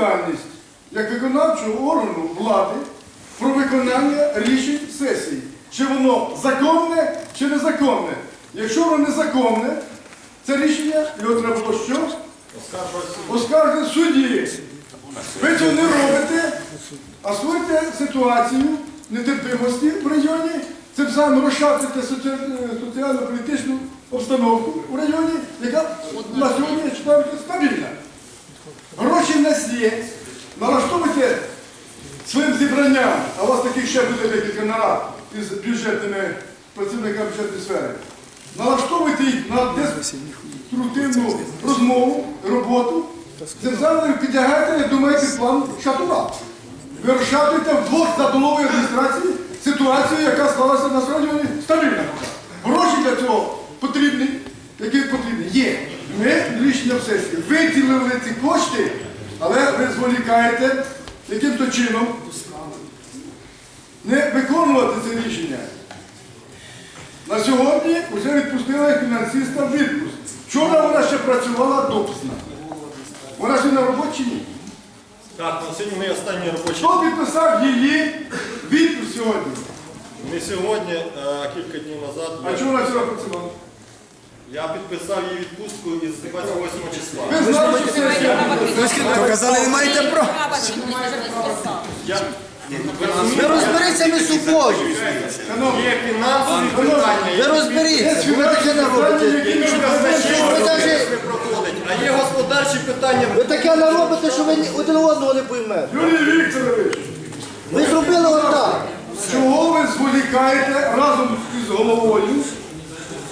відповідальність як виконавчого органу влади про виконання рішень сесії. Чи воно законне, чи незаконне. Якщо воно незаконне, це рішення його треба було що? Оскаржити в суді. Ви цього не робите, а створюєте ситуацію нетерпимості в районі, цим самим розшатуєте соці- соціально-політичну обстановку в районі, яка на сьогодні я вважаю, стабільна. Гроші в нас є. Налаштовуйте своїм зібранням, а у вас таких ще буде декілька нарад із бюджетними працівниками бюджетної сфери. Налаштовуйте їх на деструктивну розмову, роботу. Ви підлягаєте, як думаєте, план шатура. Ви розшатуєте в двох задолової адміністрації ситуацію, яка склалася на районі стабільна. Гроші для цього потрібні, які потрібні. Є. Ми рішення в сесії виділили ці кошти, але ви зволікаєте яким-то чином не виконувати це рішення. На сьогодні вже відпустили фінансиста в відпуск. Вчора вона ще працювала допусна. Вона ще на роботі ні? Так, на сьогодні мій останній робочий. Хто підписав її відпуск сьогодні? Не сьогодні, а кілька днів назад А чого вона вчора працювала? Я підписав її відпустку із 28 числа. Ви знали, що це То казали, не маєте права. Я, Ви розберіться між собою. Є фінансові питання, Ви розберіться. Ви таке не робите. які Ви навіть- не проходить, а є господарчі питання. Ви таке не робите, що ви ні- один одного не поймете. Юрій Вікторович, Ви зробили отак. чого ви зволікаєте разом із головою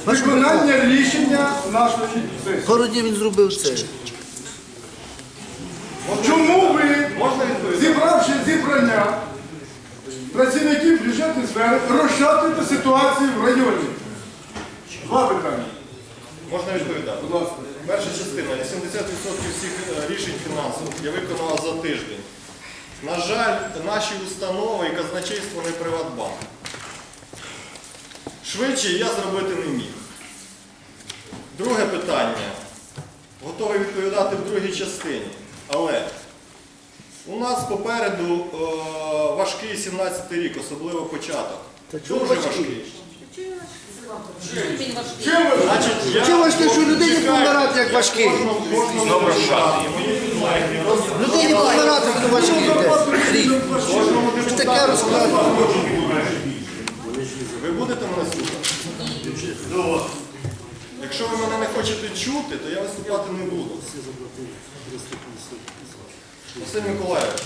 виконання рішення нашої сесії? Городі він зробив це. Чому ви, зібравши зібрання працівників бюджетної сфери, розшатуєте ситуацію в районі? Два питання. Можна відповідати. Будь ласка. Перша частина. 80% всіх е, рішень фінансових я виконала за тиждень. На жаль, наші установи і казначейство не Приватбанк. Швидше я зробити не міг. Друге питання. Готовий відповідати в другій частині. Але у нас попереду е, важкий 17 рік, особливо початок. Дуже важкий. Значить, я Чим важкий, що людині чекаю, помирати, як важкий? кожному- кожному депутату, мої підлеглі роз- Людині помирати, хто важкий йде. Кожному депутату. таке розказуєте. Ви будете мене слухати? Якщо ви мене не хочете чути, то я виступати не буду. Василь Миколаївич,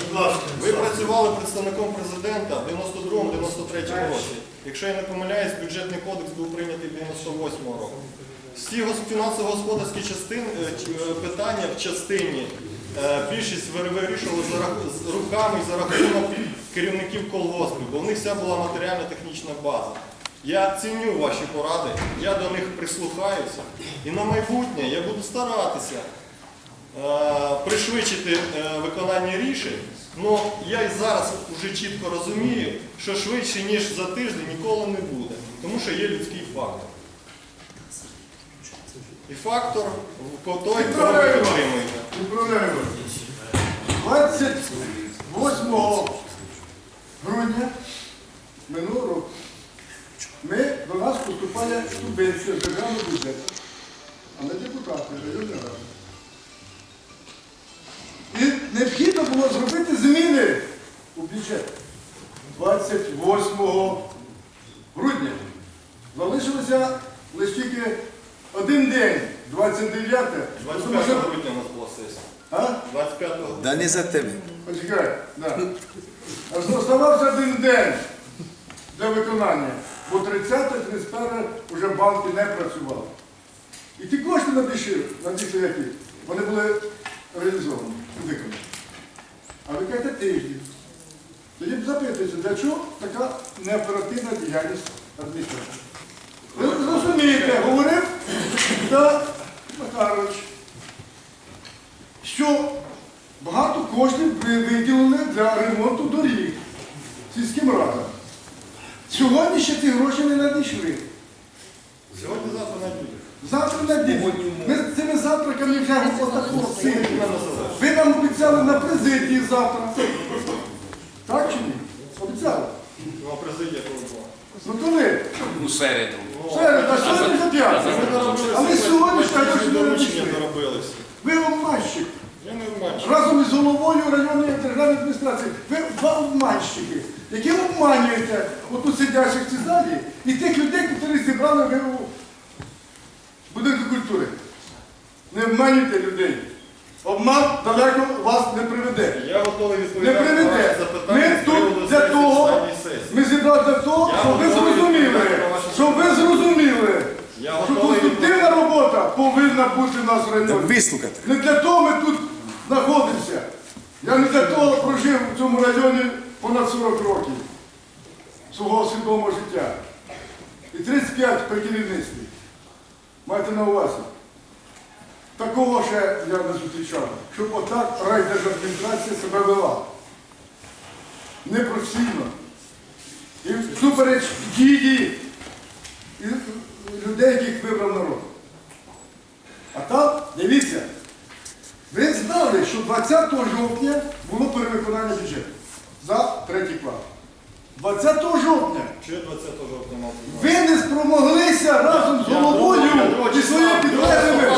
ви працювали представником президента в 92-93 році. Якщо я не помиляюсь, бюджетний кодекс був прийнятий 98 року. Всі фінансово-господарські е, е, питання в частині е, більшість ви- вирішували руками і за рахунок керівників колгоспів, бо в них вся була матеріально-технічна база. Я ціню ваші поради, я до них прислухаюся. І на майбутнє я буду старатися е, пришвидшити е, виконання рішень. Ну я і зараз вже чітко розумію, що швидше, ніж за тиждень, ніколи не буде, тому що є людський фактор. І фактор той, кого ви підтримуєте. Управляємо. 28 грудня минулого року ми, до нас поступає субвенція з державного бюджету, але депутати районної ради. І необхідно було зробити зміни у бюджет 28 грудня. Залишилося лише тільки один день, 29 25 грудня у нас була сесія. А? 25 Да не за тебе. Почекай, да. Оставався один день для виконання, бо 30-31 вже банки не працювали. І ті кошти надійшли, надійшли які? Вони були реалізовані, виконані. А ви кажете тиждень. Тоді б запитується, для чого така неоперативна діяльність адміністрації? Ви зрозумієте, говорив да, Макарович, що багато коштів ви виділили для ремонту доріг сільським радам. Сьогодні ще ці гроші не надійшли. Сьогодні завтра найдуть. Завтра надійдуть. Ми з цими завтраками вже отаку сили. Ви нам обіцяли на президії завтра. Так чи ні? Обіцяли. Ну, а президія коли була? Ну коли? У середу. Середа, сьогодні за п'ятницю. Ми Але сьогодні ж батьківські так, не всі. Ви обманщик. Я не обманщик. Разом із головою районної державної адміністрації. Ви два обманщики, які обманюєте отут сидячих в цій залі і тих людей, які зібрали у будинку культури. Не обманюйте людей. Обман далеко вас не приведе. Я готовий Не приведе. Ми тут для того, ми зібрали для того, щоб ви зрозуміли, щоб ви зрозуміли, що конструктивна робота повинна бути в нас в районі. Вислухати. Не для того ми тут знаходимося. Я не для того прожив у цьому районі понад 40 років свого свідомого життя. І 35 при керівництві. Майте на увазі. Такого ще я не зустрічав, щоб отак райдержадміністрація себе вела. Непрофесійно. І всупереч дії людей, яких вибрав народ. А там, дивіться, ви знали, що 20 жовтня було перевиконання бюджету за третій клас. 20 жовтня Чи 20 жовтня мав? ви не спромоглися разом з головою і числа- підлеглими